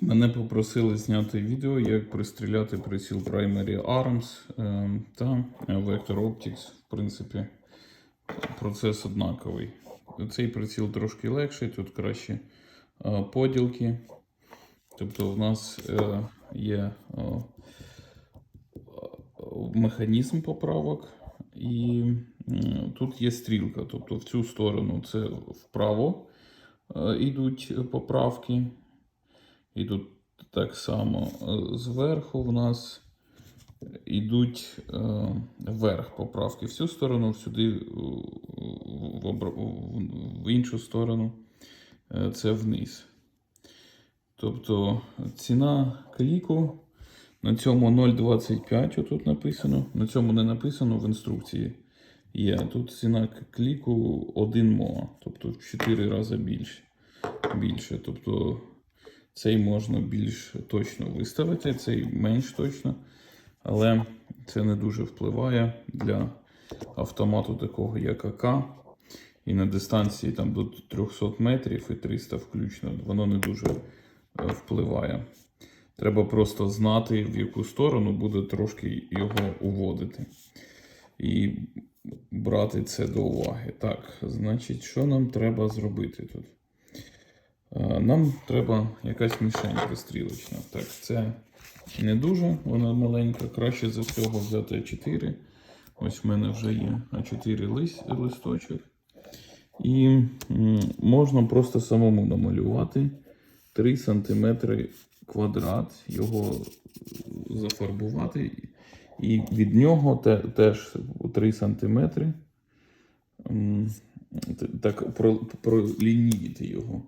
Мене попросили зняти відео, як пристріляти приціл Primary Arms е, та Vector Optics. В принципі, процес однаковий. Цей приціл трошки легший, тут краще е, поділки. Тобто, в нас е, є механізм поправок, і тут є стрілка. Тобто в цю сторону це вправо е, йдуть поправки. І тут так само е, зверху в нас йдуть е, вверх поправки в цю сторону, сюди е, в, іншу сторону це вниз. Тобто ціна кліку на цьому 0,25 отут написано. На цьому не написано в інструкції. Є. Тут ціна кліку 1 МОА, тобто в 4 рази більше. більше. Тобто цей можна більш точно виставити, цей менш точно. Але це не дуже впливає для автомату такого як АК. І на дистанції там до 300 метрів і 300 включно, воно не дуже е, впливає. Треба просто знати, в яку сторону буде трошки його уводити. І брати це до уваги. Так, значить, що нам треба зробити тут? Нам треба якась мішень пристрілочна. Так, це не дуже, вона маленька. Краще за всього взяти А4. Ось в мене вже є А4 лист, листочок. І можна просто самому намалювати 3 см квадрат, його зафарбувати. І від нього те, теж 3 см. Так, про- пролініти його.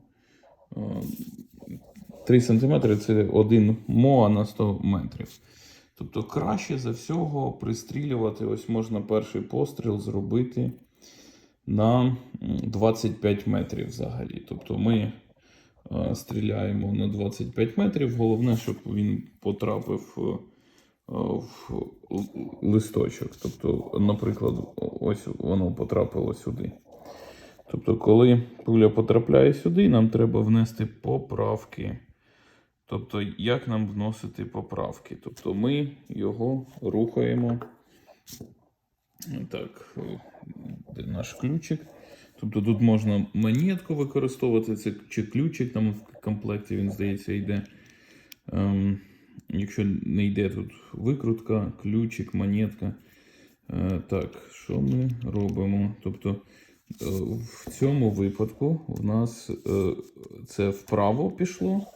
3 см це 1 моа на 100 метрів. Тобто краще за всього пристрілювати, ось можна перший постріл зробити на 25 метрів взагалі. Тобто ми е, стріляємо на 25 метрів. Головне, щоб він потрапив е, в листочок. Тобто, наприклад, ось воно потрапило сюди. Тобто, коли пуля потрапляє сюди, нам треба внести поправки. Тобто, як нам вносити поправки? Тобто ми його рухаємо. Так, де наш ключик. Тобто тут можна монетку використовувати, це чи ключик, там в комплекті він, здається, йде. Ем, якщо не йде тут викрутка, ключик, монетка. Е, так, що ми робимо? Тобто в цьому випадку в нас е, це вправо пішло.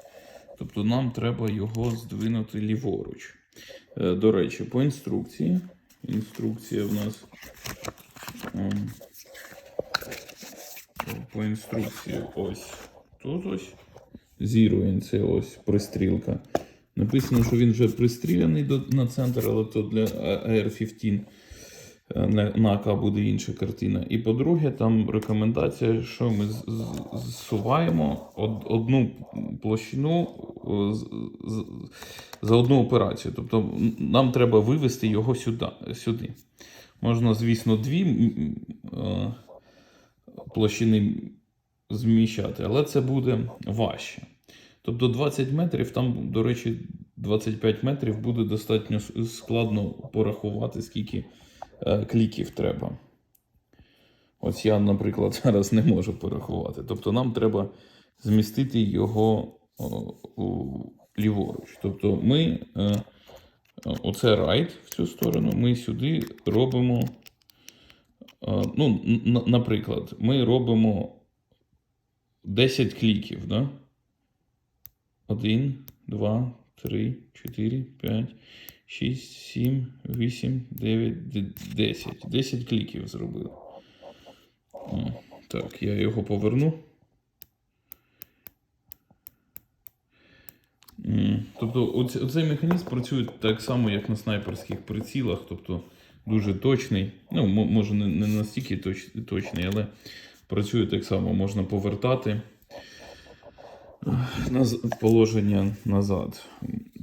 Тобто нам треба його здвинути ліворуч. Е, До речі, по інструкції. Інструкція в нас. ем, По інструкції ось тут ось. Zero це ось пристрілка. Написано, що він вже пристріляний на центр, але то для AR-15 е, на, на АК буде інша картина. І по-друге, там рекомендація, що ми зсуваємо одну площину е, за одну операцію. Тобто нам треба вивести його сюди. Можна, звісно, дві е, площини зміщати, але це буде важче. Тобто 20 метрів, там, до речі, 25 метрів буде достатньо складно порахувати, скільки е, кліків треба. Ось я, наприклад, зараз не можу порахувати. Тобто нам треба змістити його ліворуч. Тобто ми, е, оце райт в цю сторону, ми сюди робимо. е, ну, наприклад, ми робимо 10 кліків, да? 1, 2, 3, 4, 5, 6, 7, 8, 9, 10. 10 кліків зробили. Так, я його поверну. Тобто оц- оцей механізм працює так само, як на снайперських прицілах, тобто дуже точний. Ну, може, не, настільки точний, але працює так само. Можна повертати положення назад.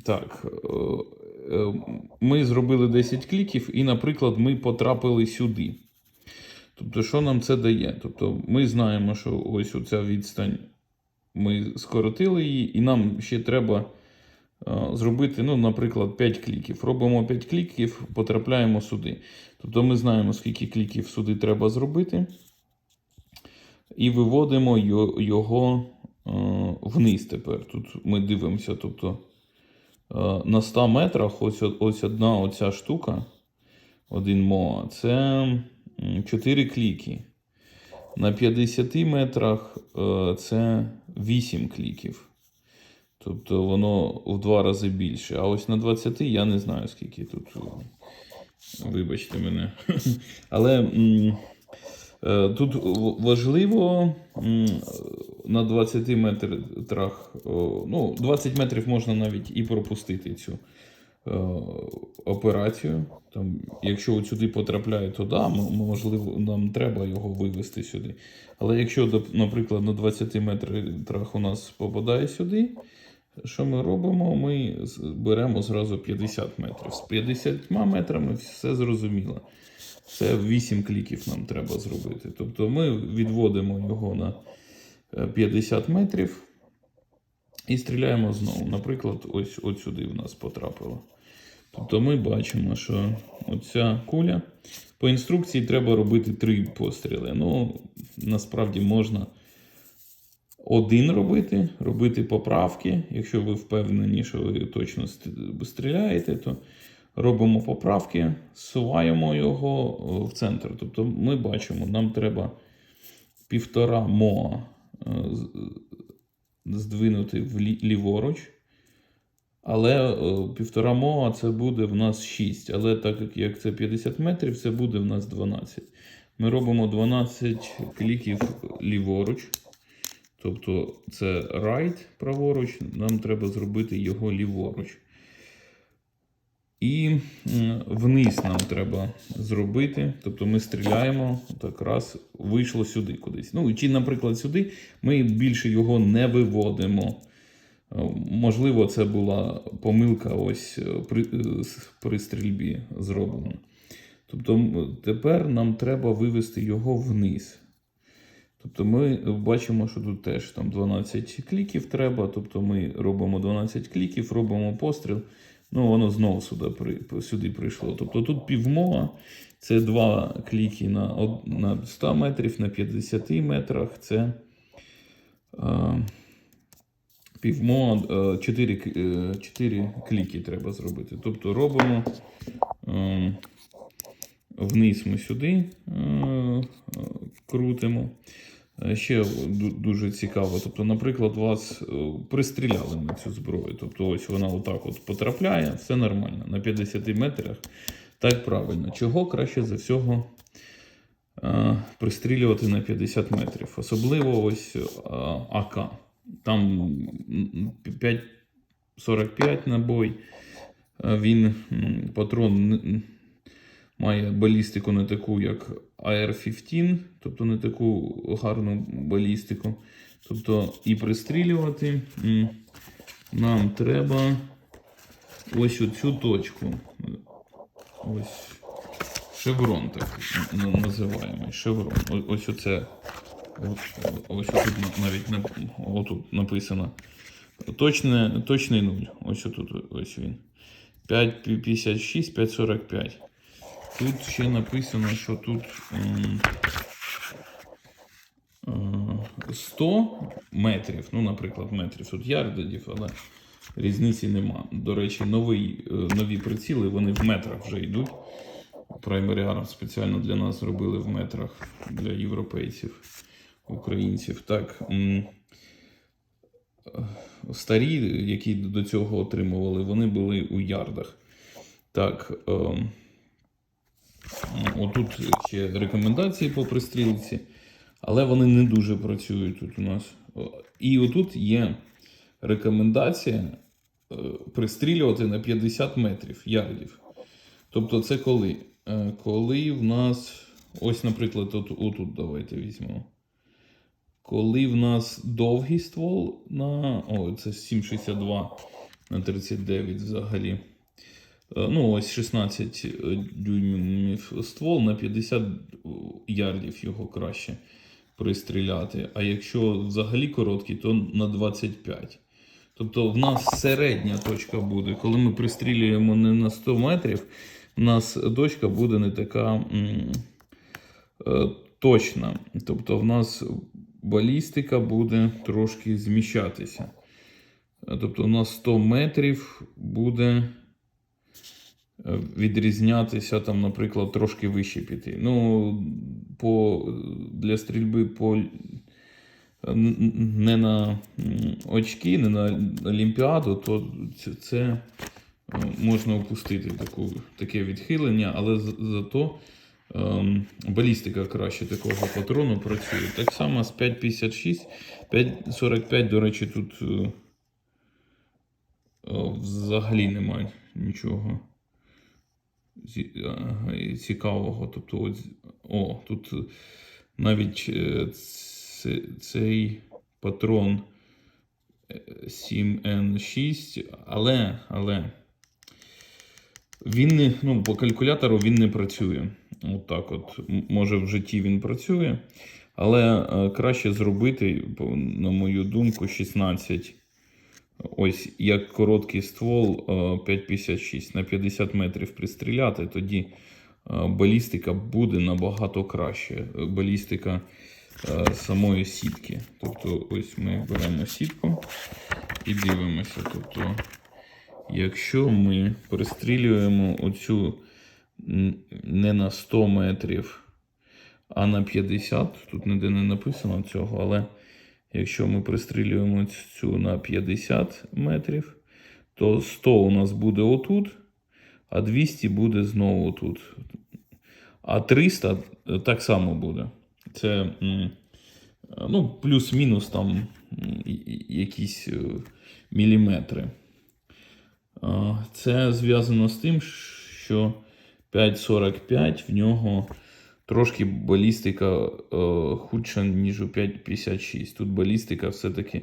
Так. Е, Ми зробили 10 кліків, і, наприклад, ми потрапили сюди. Тобто, що нам це дає? Тобто, ми знаємо, що ось оця відстань ми скоротили її, і нам ще треба е, зробити, ну, наприклад, 5 кліків. Робимо 5 кліків, потрапляємо сюди. Тобто ми знаємо, скільки кліків сюди треба зробити. І виводимо його е, вниз тепер. Тут ми дивимося. Тобто на 100 метрах ось, ось одна оця штука, один МОА, це 4 кліки. На 50 метрах е, це 8 кліків. Тобто воно в два рази більше. А ось на 20 я не знаю, скільки тут. е, Вибачте мене. Але е, тут важливо на 20 метрах, о, ну, 20 метрів можна навіть і пропустити цю е, операцію. Там, якщо от сюди потрапляє, то да, можливо, нам треба його вивести сюди. Але якщо, наприклад, на 20 метрах у нас попадає сюди, що ми робимо? Ми беремо зразу 50 метрів. З 50 метрами все зрозуміло. Це 8 кліків нам треба зробити. Тобто ми відводимо його на е, 50 метрів і стріляємо знову. Наприклад, ось от сюди в нас потрапило. Тобто ми бачимо, що оця куля. По інструкції треба робити три постріли. Ну, насправді можна один робити, робити поправки. Якщо ви впевнені, що ви точно стріляєте, то робимо поправки, зсуваємо його в центр. Тобто ми бачимо, нам треба півтора моа е, здвинути влі- ліворуч. Але е, півтора моа це буде в нас 6. Але так як це 50 метрів, це буде в нас 12. Ми робимо 12 кліків ліворуч. Тобто це right праворуч, нам треба зробити його ліворуч. І вниз нам треба зробити. Тобто ми стріляємо, так раз вийшло сюди кудись. Ну, чи, наприклад, сюди ми більше його не виводимо. Е, Можливо, це була помилка ось е, при, е, при стрільбі зроблена. Тобто тепер нам треба вивести його вниз. Тобто ми бачимо, що тут теж там 12 кліків треба. Тобто ми робимо 12 кліків, робимо постріл. Ну, воно знову сюди, сюди прийшло. Тобто тут півмоа, це два кліки на, на 100 метрів, на 50 метрах. Це е, півмоа, 4, 4 кліки треба зробити. Тобто робимо е, вниз ми сюди е, е, крутимо. Е, Ще дуже цікаво. Тобто, наприклад, вас е, пристріляли на цю зброю. Тобто, ось вона отак от потрапляє, все нормально. На 50 метрах так правильно. Чого краще за всього е, пристрілювати на 50 метрів? Особливо ось АК. Там м, 5,45 набой. Він патрон має балістику не таку, як AR-15, тобто не таку гарну балістику. Тобто і пристрілювати нам треба ось оцю точку. Ось шеврон так називаємо. Шеврон. Ось оце. Ось тут навіть отут написано. Точне, точний нуль. Ось тут ось він. 5,56, 5,45. Тут ще написано, що тут е, 100 метрів, ну, наприклад, метрів, тут ярдів, але різниці нема. До речі, новий, е, нові приціли, вони в метрах вже йдуть. Primary Arm спеціально для нас зробили в метрах для європейців, українців. Так, е, старі, які до цього отримували, вони були у ярдах. Так. Отут ще рекомендації по пристрілці, але вони не дуже працюють тут у нас. І отут є рекомендація е, пристрілювати на 50 метрів ярдів. Тобто, це коли? Е, Коли в нас, ось, наприклад, от, отут давайте візьмемо. Коли в нас довгий ствол на. О, це 7,62 на 39 взагалі. Е, Ну, ось 16 дюймів ствол на 50 ярдів його краще пристріляти. А якщо взагалі короткий, то на 25. Тобто в нас середня точка буде. Коли ми пристрілюємо не на 100 метрів, у нас точка буде не така м, е, точна. Тобто в нас балістика буде трошки зміщатися. Е, Тобто у нас 100 метрів буде е, відрізнятися, там, наприклад, трошки вище піти. Ну, по, для стрільби по не на очки, не на Олімпіаду, то це, це е, можна опустити таку, таке відхилення, але за- зато ем, балістика краще такого патрону працює. Так само з 5,56, 5,45, до речі, тут е, е, взагалі немає нічого цікавого. Тобто, ось, о, тут е, навіть е, цей патрон е, 7N6, але, але він не, ну, по калькулятору він не працює. От так от. Може в житті він працює, але е, краще зробити, на мою думку, 16. Ось як короткий ствол е, 5,56 на 50 метрів пристріляти, тоді е, балістика буде набагато краще. Е, Балістика е, самої сітки. Тобто, ось ми беремо сітку і дивимося. Тобто, якщо ми пристрілюємо оцю не на 100 метрів, а на 50, тут ніде не написано цього, але якщо ми пристрілюємо цю на 50 метрів, то 100 у нас буде отут, а 200 буде знову тут. А 300 так само буде. Це ну, плюс-мінус там якісь е, міліметри. Це зв'язано з тим, що 5,45 в нього трошки балістика е, худша, ніж у 5,56. Тут балістика все-таки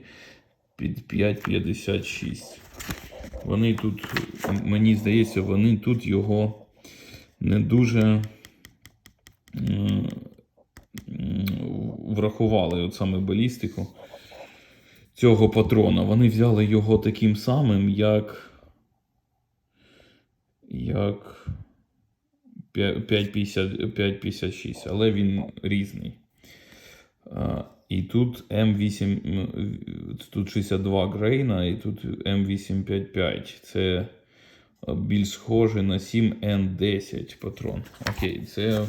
під 5,56. Вони тут, мені здається, вони тут його не дуже м, врахували, от саме балістику цього патрона. Вони взяли його таким самим, як. як 5,50 5,56, але він різний. І тут М8, тут 62 грейна, і тут М855. Це більш схоже на 7Н10 патрон. Окей, це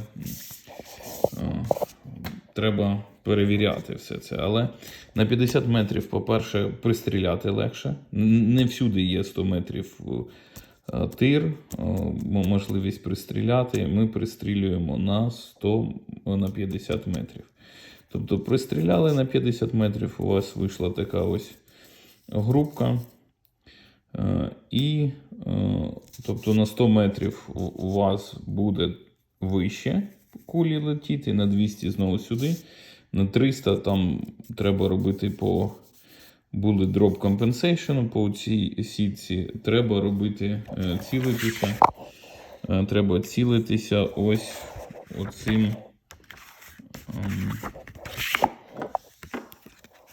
треба перевіряти все це. Але на 50 метрів, по-перше, пристріляти легше. Не всюди є 100 метрів тир, е, можливість пристріляти. Ми пристрілюємо на 100 на 50 метрів. Тобто пристріляли на 50 метрів, у вас вийшла така ось групка. Е, І е, тобто на 100 метрів у вас буде вище кулі летіти, на 200 знову сюди. На 300 там треба робити по bullet drop compensation по цій сітці. Треба робити е, цілитися. Е, Треба цілитися ось оцим. ем,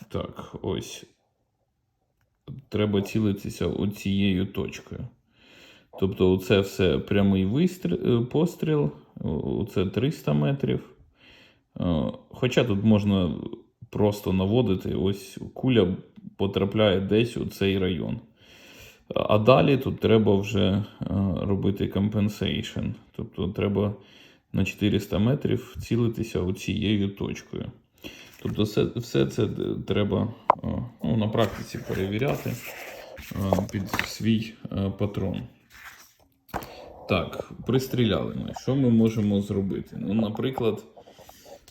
Так, ось. Треба цілитися оцією точкою. Тобто, це все прямий вистріл, постріл, це 300 метрів. Е, Хоча тут можна просто наводити, ось куля потрапляє десь у цей район. А далі тут треба вже е, робити compensation. Тобто треба на 400 метрів цілитися оцією точкою. Тобто все, все це треба е, ну, на практиці перевіряти е, під свій патрон. Так, пристріляли ми. Що ми можемо зробити? Ну, наприклад,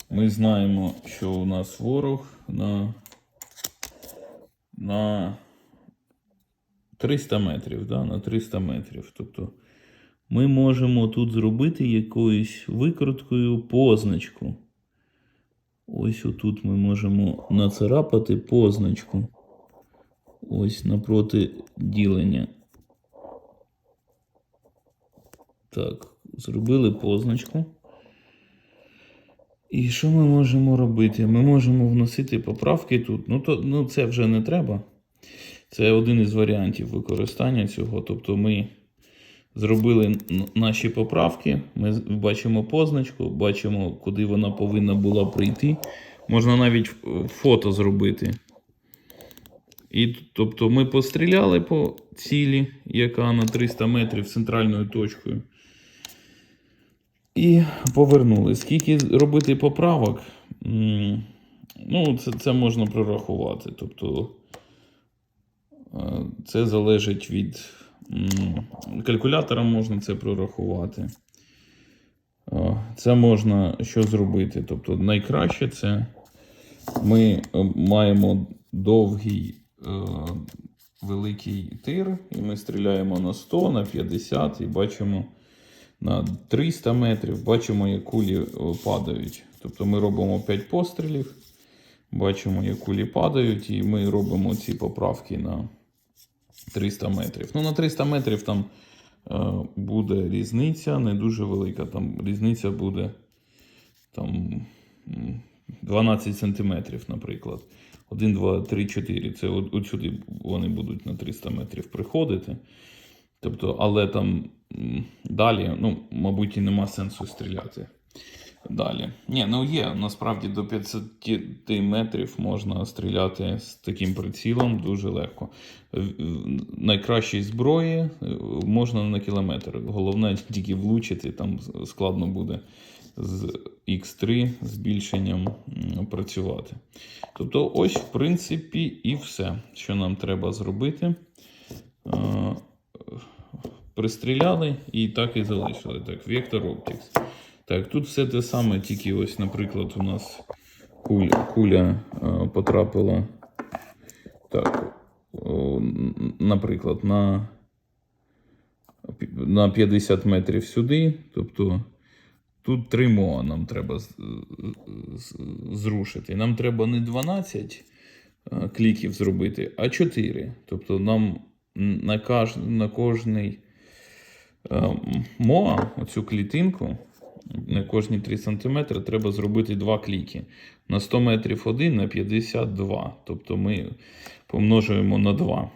ми знаємо, що у нас ворог на, на 300 метрів. Да? На 300 метрів. Тобто ми можемо тут зробити якоюсь викруткою позначку. Ось отут ми можемо нацарапати позначку. Ось напроти ділення. Так, зробили позначку. І що ми можемо робити? Ми можемо вносити поправки тут. Ну, то, ну це вже не треба. Це один із варіантів використання цього. Тобто ми зробили наші поправки, ми бачимо позначку, бачимо, куди вона повинна була прийти. Можна навіть фото зробити. І тобто ми постріляли по цілі, яка на 300 метрів центральною точкою. І повернули. Скільки робити поправок? Ну, це, це можна прорахувати. Тобто е, це залежить від калькулятора, можна це прорахувати. Е, Це можна що зробити? Тобто, найкраще це ми е, маємо довгий великий тир, і ми стріляємо на 100, на 50 і бачимо на 300 метрів, бачимо, як кулі е, падають. Тобто ми робимо 5 пострілів, бачимо, як кулі падають, і ми робимо ці поправки на 300 метрів. Ну, на 300 метрів там е, буде різниця, не дуже велика. Там різниця буде там, 12 сантиметрів, наприклад. 1, 2, 3, 4. Це от, от сюди вони будуть на 300 метрів приходити. Тобто, але там далі, ну, мабуть, і нема сенсу стріляти. Далі. Ні, ну є, насправді до 500 метрів можна стріляти з таким прицілом дуже легко. Найкращій зброї е, можна на кілометр. Головне тільки влучити, там складно буде з X3 збільшенням працювати. Тобто, ось, в принципі, і все, що нам треба зробити. Пристріляли і так і залишили. Так, Vector Optics. Так, тут все те саме, тільки ось, наприклад, у нас куля, куля е, потрапила. Так, о, наприклад, на, на 50 метрів сюди. Тобто тут 3 МОА нам треба зрушити. Нам треба не 12 е, кліків зробити, а 4. Тобто нам на, каж, на кожний МОА, оцю клітинку, на кожні 3 см треба зробити 2 кліки. На 100 метрів 1, на 52. Тобто ми помножуємо на 2.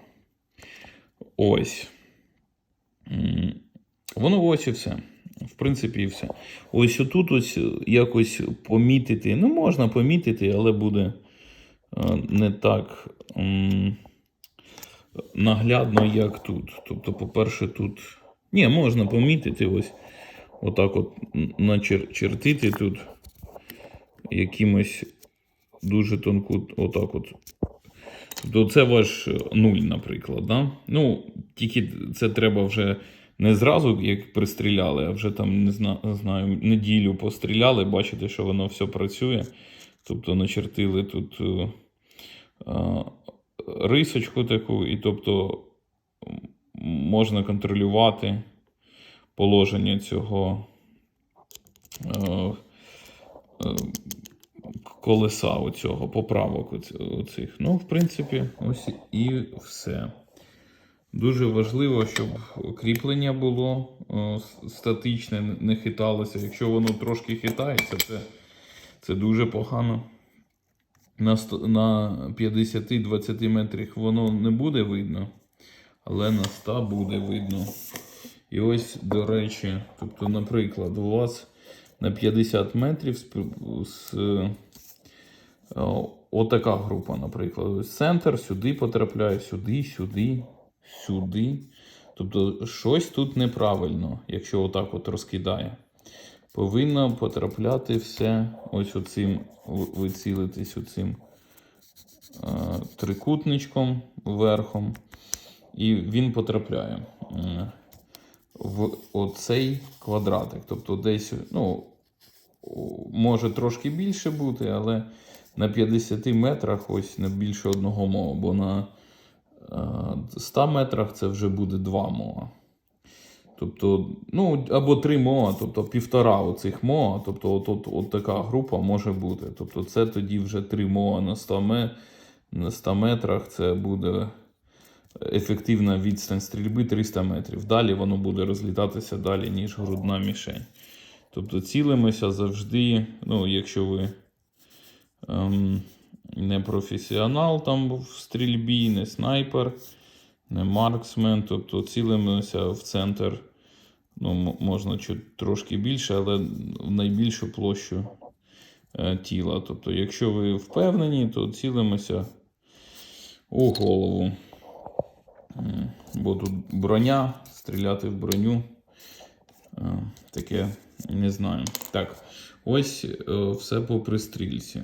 Ось. Воно ось і все. В принципі, і все. Ось отут ось якось помітити. Ну, можна помітити, але буде е, не так наглядно, як тут. Тобто, по-перше, тут. Ні, можна помітити ось. Отак от начертити тут якимось дуже тонку, отак от. Тобто це ваш нуль, наприклад. Да? Ну, тільки це треба вже не зразу, як пристріляли, а вже там, не знаю, неділю постріляли, бачите, що воно все працює. Тобто начертили тут е, е, рисочку таку, і тобто можна контролювати положення цього е, е, колеса оцього, поправок оцих. Ну, в принципі, ось і все. Дуже важливо, щоб кріплення було е, статичне, не- хиталося. Якщо воно трошки хитається, це, це дуже погано. На 50-20 метрах воно не буде видно, але на 100 буде видно. І ось, до речі, тобто, наприклад, у вас на 50 метрів з, з е, отака група, наприклад. Центр сюди потрапляє, сюди, сюди, сюди. Тобто щось тут неправильно, якщо отак от розкидає. Повинно потрапляти все ось оцим, вицілитись оцим е, трикутничком верхом. І він потрапляє. Е, в оцей квадратик. Тобто десь, ну, може трошки більше бути, але на 50 метрах ось не більше одного мова, бо на е, 100 метрах це вже буде 2 мова. Тобто, ну, або 3 мова, тобто півтора оцих мова, тобто от, от, от така група може бути. Тобто це тоді вже 3 мова на 100, ме, на 100 метрах, це буде ефективна відстань стрільби 300 метрів. Далі воно буде розлітатися далі, ніж грудна мішень. Тобто цілимося завжди, ну, якщо ви ем, не професіонал там в стрільбі, не снайпер, не марксмен, тобто цілимося в центр. Ну, можна трошки більше, але в найбільшу площу е, тіла. Тобто, якщо ви впевнені, то цілимося у голову. Бо тут броня, стріляти в броню. е, Таке не знаю. Так, ось е, все по пристрільці.